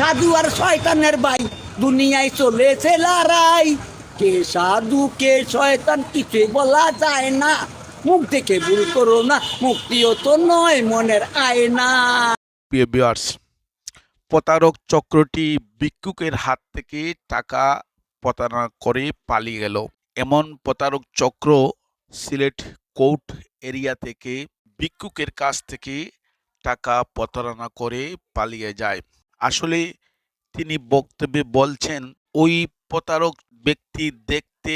সাধু আর শয়তানের ভাই দুনিয়ায় চলেছে লড়াই। কে সাধু, কে শয়তান কিছুই বলা যায় না। মুখ থেকে ভুল করো না, মুক্তিও তো নয় মনের আয়না। প্রতারক চক্রটি ভিক্ষুকের হাত থেকে টাকা প্রতারণা করে পালিয়ে গেল। এমন প্রতারক চক্র সিলেট কোর্ট এরিয়া থেকে ভিক্ষুকের কাছ থেকে টাকা প্রতারণা করে পালিয়ে যায়। আসলে তিনি বক্তব্যে বলছেন, ওই প্রতারক ব্যক্তি দেখতে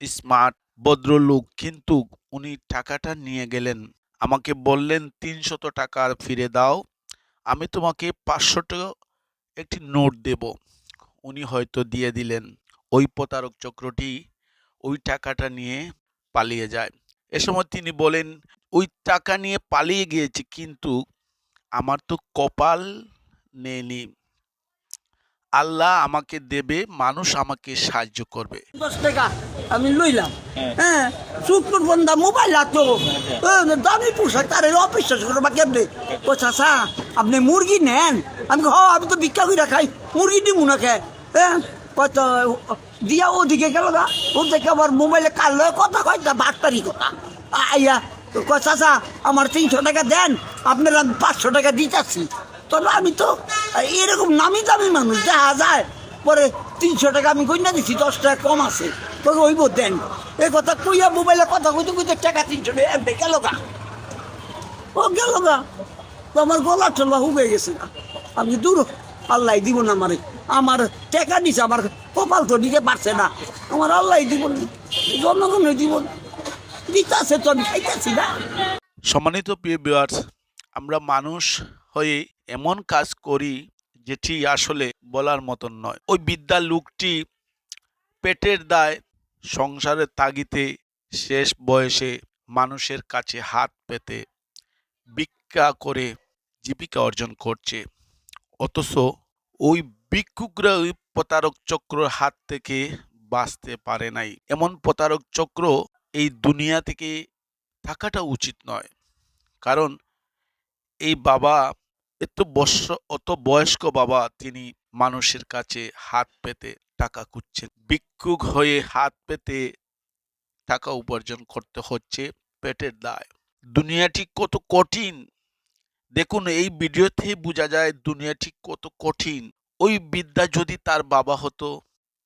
স্মার্ট ভদ্রলোক, কিন্তু উনি টাকাটা নিয়ে গেলেন। আমাকে বললেন, তিনশত টাকা ফিরে দাও, আমি তোমাকে পাঁচশো টাকা একটি নোট দেব। উনি হয়তো দিয়ে দিলেন। ওই প্রতারক চক্রটি ওই টাকাটা নিয়ে পালিয়ে যায়। এ সময় তিনি বলেন, ওই টাকা নিয়ে পালিয়ে গিয়েছে, কিন্তু আমার তো কপাল নেয়নি। আল্লাহ আমাকে দেবে মানুষ আমাকে সাহায্য করবে। দশ টাকা আমি লইলাম। হ্যাঁ। শুক্র বন্ধা মোবাইল আতো দামি পোশাক তার অবিশ্বাস করো বা কেমনে? ও চাষা আপনি মুরগি নেন? আমি হ আমি তো ভিক্ষা করে খাই মুরগি দিমু না খাই হ্যাঁ কত দিয়া ওদিকে গেল না ও দেখে আবার মোবাইলে কাল লয় কথা কয় তা বাটপারি কথা। আইয়া কয় চাষা আমার তিনশো টাকা দেন আপনার পাঁচশো টাকা দিতেছি। তবে আমি তো এরকম নামি দামি মানুষ, দেখা যায়, পরে তিনশো টাকা আমি কইনা দিছি, দশ টাকা কম আছে, তোকে ওইব দেন। এ কথা কইয়া মোবাইলে কথা কইতে কইতে টাকা তিনশো টাকা গেল গা। ও গেল গা। তো আমার গলা টলা হুবে গেছে গা। আমি দূর, আল্লাহ দিব না আমারে। আমার টাকা নিছে, আমার কপাল তো দিতে পারছে না। আমার আল্লাহ দিব না জনগণে দিব না। দিতাছে তো, আমি খাইতেছি না। সম্মানিত প্রিয় ভিউয়ার্স আমরা মানুষ হয়ে এমন কাজ করি যেটি আসলে বলার মতন নয়। ওই বিদ্যা লোকটি পেটের দায় সংসারের তাগিতে শেষ বয়সে মানুষের কাছে হাত পেতে ভিক্ষা করে জীবিকা অর্জন করছে। অথচ ওই ভিক্ষুকরা ওই প্রতারক চক্রর হাত থেকে বাঁচতে পারে নাই। এমন প্রতারক চক্র এই দুনিয়া থেকে থাকাটা উচিত নয়। কারণ এই বাবা এত বর্ষ অত বয়স্ক বাবা তিনি মানুষের কাছে হাত পেতে টাকা খুঁজছেন। ভিক্ষুক হয়ে হাত পেতে টাকা উপার্জন করতে হচ্ছে পেটের দায়। দুনিয়াটি কত কঠিন। দেখুন, এই ভিডিওতেই বোঝা যায় দুনিয়াটি কত কঠিন। ওই বিদ্যা যদি তার বাবা হতো,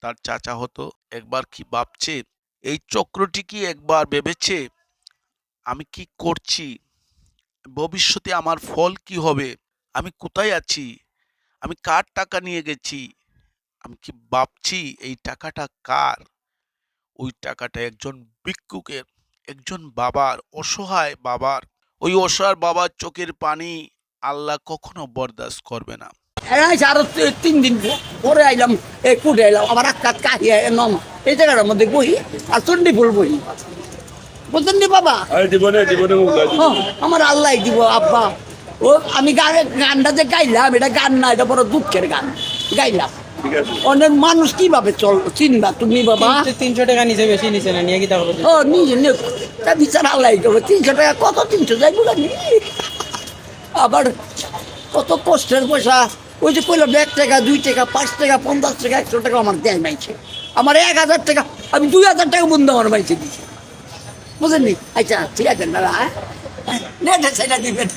তার চাচা হতো, একবার কি ভাবছে, এই চক্রটি কি একবার ভেবেছে, আমি কি করছি, ভবিষ্যতে আমার ফল কি হবে? আমি কোথায় আছি? আমি কার টাকা নিয়ে গেছি? আমি কি ভাবছি এই টাকাটা কার? ওই টাকাটা একজন ভিক্ষুকের একজন বাবার অসহায় বাবার। ওই অসহায় বাবার চোখের পানি আল্লাহ কখনো বরদাস্ত করবে না। আরও তিন দিন পরে আইলাম এই কুটে আইলাম আবার এক কাজ কাহিয়ে নম। এই জায়গাটার মধ্যে বহি আর চন্ডি ফুল বহি। বুঝলেন নি বাবা? হ্যাঁ, আমার আল্লাহ দিব আব্বা। ও আমি গানে গানটা যে গাইলাম এটা গান না এটা বড় দুঃখের গান। গাইলাম। অনেক মানুষ কীভাবে চল চিনবা তুমি বাবা? তিনশো- টাকা নিচে বেশি নিচে না নিয়ে কি টাকা ও নিজে নিয়ে তা বিচার আল্লাহ দেবো তিনশো টাকা কত? তিনশো যাইব জানি আবার কত কষ্টের পয়সা। ওই যে কইলাম এক টাকা দুই টাকা পাঁচ টাকা পঞ্চাশ টাকা একশো টাকা আমার দেয় মাইছে। আমার এক হাজার টাকা আমি দুই হাজার টাকা বন্ধু আমার মাইছে দিচ্ছে বুঝেননি? আচ্ছা ঠিক আছে না নেটে সেটা দিবেন।